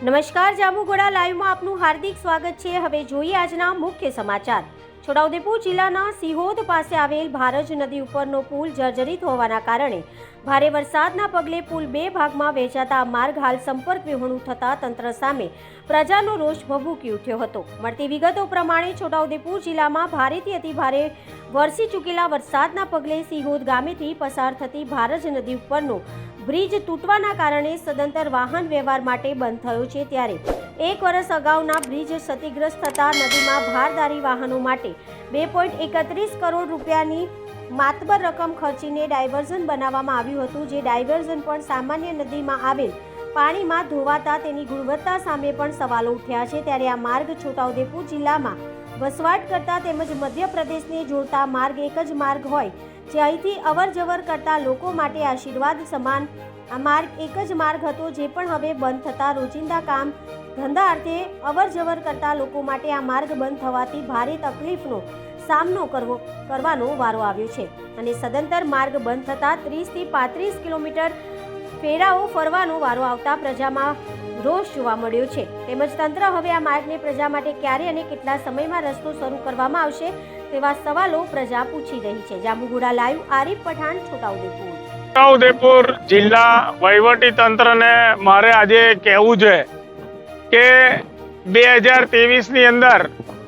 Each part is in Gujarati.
નમસ્કાર, જાંબુઘોડા લાઈવમાં આપનું હાર્દિક સ્વાગત છે. હવે જોઈએ આજના મુખ્ય સમાચાર. છોટાઉદેપુર જિલ્લાના સિહોદ પાસે આવેલ ભારજ નદી ઉપરનો પુલ જર્જરિત હોવાના કારણે ભારે વરસાદના પગલે પુલ બે ભાગમાં વહેંચાતા માર્ગ હાલ સંપર્ક વિહોણું થતા તંત્ર સામે પ્રજાનો રોષ ભભૂકી ઉઠ્યો હતો. મળતી વિગતો પ્રમાણે છોટાઉદેપુર જિલ્લામાં ભારેથી અતિ ભારે વરસી ચૂકેલા વરસાદના પગલે સિહોદ ગામેથી પસાર થતી ભારજ નદી ઉપરનો બ્રિજ તૂટવાના કારણે સદંતર વાહન વ્યવહાર માટે બંધ થયો છે ત્યારે એક વર્ષ અગાઉના બ્રિજ ક્ષતિગ્રસ્ત થતા નદીમાં ભારદારી વાહનો માટે બે પોઈન્ટ એકત્રીસ કરોડ રૂપિયાની માતબર રકમ ખર્ચીને ડાયવર્ઝન બનાવવામાં આવ્યું હતું, જે ડાયવર્ઝન પણ સામાન્ય નદીમાં આવેલ પાણીમાં ધોવાતા તેની ગુણવત્તા સામે પણ સવાલો ઉઠ્યા છે. ત્યારે આ માર્ગ છોટાઉદેપુર જિલ્લામાં વસવાટ કરતા તેમજ મધ્યપ્રદેશને જોડતા માર્ગ એક જ માર્ગ હોય જે અહીંથી અવર જવર કરતા લોકો માટે આશીર્વાદ સમાન. આ માર્ગ એક જ માર્ગ હતો જે પણ હવે બંધ થતા રોજિંદા કામ, ધંધા અર્થે અવર જવર કરતા લોકો માટે આ માર્ગ બંધ થવાથી ભારે તકલીફનો સામનો કરવો, કરવાનો વારો આવ્યો છે. અને સદંતર માર્ગ બંધ થતાં ત્રીસથી પાંત્રીસ કિલોમીટર ફેરાઓ ફરવાનો વારો આવતા પ્રજામાં રોષ જોવા મળ્યો છે. તેમજ તંત્ર હવે આ માર્ગને પ્રજા માટે ક્યારે અને કેટલા સમયમાં રસ્તો શરૂ કરવામાં આવશે તેવા સવાલો પ્રજા પૂછી રહી છે. જાંબુગુડા લાઈવ આરીફ પઠાણ, છોટાઉદેપુર. છોટાઉદેપુર જિલ્લા વહીવટી તંત્રને મારે આજે કહેવું છે કે બે હજાર ત્રેવીસની અંદર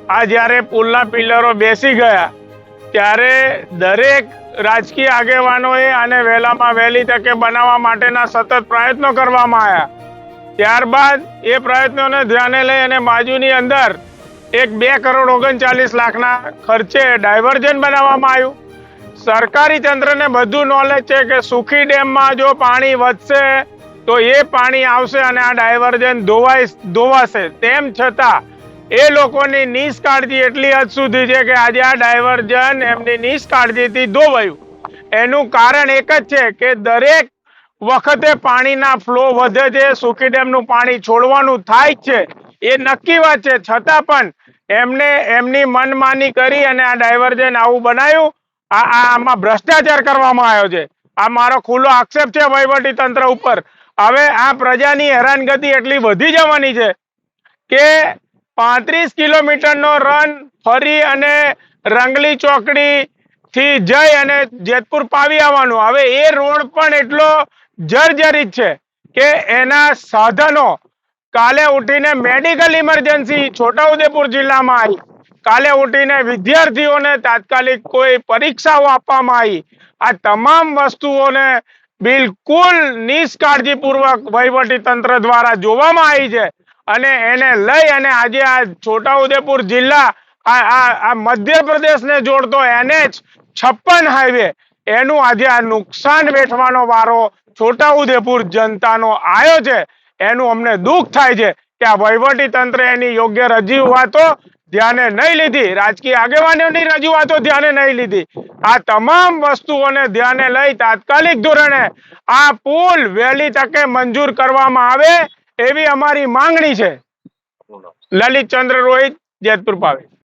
આ જ્યારે પુલના પિલરો બેસી ગયા, ત્યારે દરેક રાજકીય આગેવાનોએ આને વહેલામાં વહેલી તકે બનાવવા માટેના સતત પ્રયત્નો કરવામાં આવ્યા. ત્યારબાદ એ પ્રયત્નોને ધ્યાને લઈ અને બાજુની અંદર એક બે કરોડ ઓગણચાલીસ લાખના ખર્ચે ડાયવર્ઝન બનાવવામાં આવ્યું. સરકારી તંત્રને બધું નોલેજ છે કે સુખી ડેમમાં જો પાણી વધશે, તો એ પાણી આવશે અને આ ડાયવર્ઝન ધોવાઈ ધોવાશે. તેમ છતાં, એ લોકોની નિષ્કાળજી એટલી હદ સુધી છે કે આજે આ ડાયવર્ઝન એમની નિષ્કાળજીથી ધોવાયું. એનું કારણ એક જ છે કે દરેક વખતે પાણીના ફ્લો વધે છે સુકી ડેમનું પાણી છોડવાનું થાય છે. એ નક્કી વાત છે. છતાં પણ એમને એમની મનમાની કરી અને આ ડાયવર્જન આવું બનાવ્યું આ આમાં ભ્રષ્ટાચાર કરવામાં આવ્યો છે. આ મારો ખુલ્લો આક્ષેપ છે વહીવટી તંત્ર ઉપર. હવે આ પ્રજાની હેરાનગતિ એટલી વધી જવાની છે કે પાંત્રીસ કિલોમીટરનો રન ફરી અને રંગલી ચોકડી થી જઈ અને જેતપુર પાવી આવવાનું. હવે એ રોડ પણ એટલો જર્જરિત છે કે એના સાધનો કાલે ઉઠીને મેડિકલ ઇમરજન્સી છોટાઉદેપુર જિલ્લામાં આવી. કાલે ઉઠીને વિદ્યાર્થીઓને તાત્કાલિક કોઈ પરીક્ષાઓ આપવામાં આવી. આ તમામ વસ્તુઓને બિલકુલ નિષ્કાળજીપૂર્વક વહીવટી તંત્ર દ્વારા જોવામાં આવી છે. અને એને લઈ અને આજે આ છોટાઉદેપુર જિલ્લા આ મધ્યપ્રદેશને જોડતો એનએચ છપ્પન હાઈવે, એનું આજે આ નુકસાન વેઠવાનો વારો છોટાઉદેપુર જનતાનો આવ્યો છે. એનું અમને દુઃખ થાય છે કે આ વહીવટી તંત્ર એની યોગ્ય રજૂઆતો ધ્યાને નહીં લીધી. રાજકીય આગેવાનોની રજૂઆતો ધ્યાને નહીં લીધી. આ તમામ વસ્તુઓને ધ્યાને લઈ તાત્કાલિક ધોરણે આ પુલ વહેલી તકે મંજૂર કરવામાં આવે એવી અમારી માંગણી છે. લલિત ચંદ્ર રોહિત જેતપુર પાવી